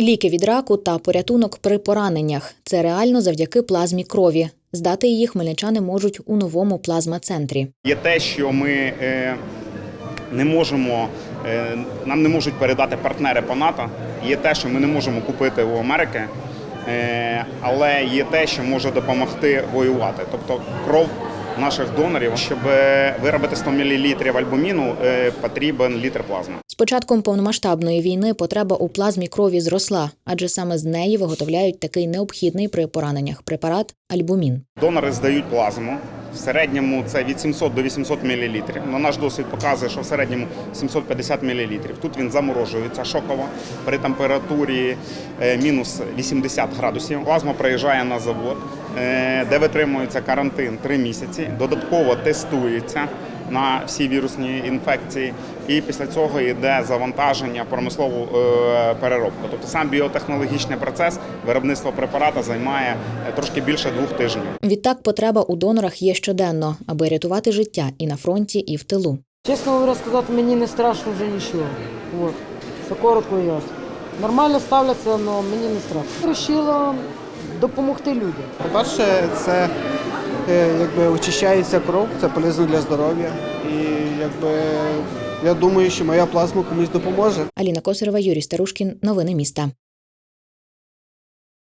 Ліки від раку та порятунок при пораненнях це реально завдяки плазмі крові. Здати її хмельничани можуть у новому плазма-центрі. Є те, що ми е, не можемо, е, нам не можуть передати партнери по НАТО. Є те, що ми не можемо купити у Америки, е, але є те, що може допомогти воювати. Тобто кров наших донорів, щоб виробити 100 мл альбуміну, потрібен літр плазми. Початком повномасштабної війни потреба у плазмі крові зросла, адже саме з неї виготовляють такий необхідний при пораненнях препарат альбумін. Донори здають плазму. В середньому це від 700 до 800 мл. Но наш досвід показує, що в середньому 750 мл. Тут він заморожується шоково при температурі е, мінус 80 градусів. Плазма приїжджає на завод, де витримується карантин 3 місяці. Додатково тестується на всі вірусні інфекції, і після цього йде завантаження промислову е, переробку. Тобто сам біотехнологічний процес виробництва препарата займає е, трошки більше двох тижнів. Відтак, потреба у донорах є щоденно, аби рятувати життя і на фронті, і в тилу. Чесно говоря, сказати, мені не страшно вже нічого. От. Все коротко і ясно. Нормально ставляться, але мені не страшно. Рішила допомогти людям. По-перше, це е, якби очищається кров, це полезно для здоров'я. І якби я думаю, що моя плазма комусь допоможе. Аліна Косарова, Юрій Старушкін. Новини міста.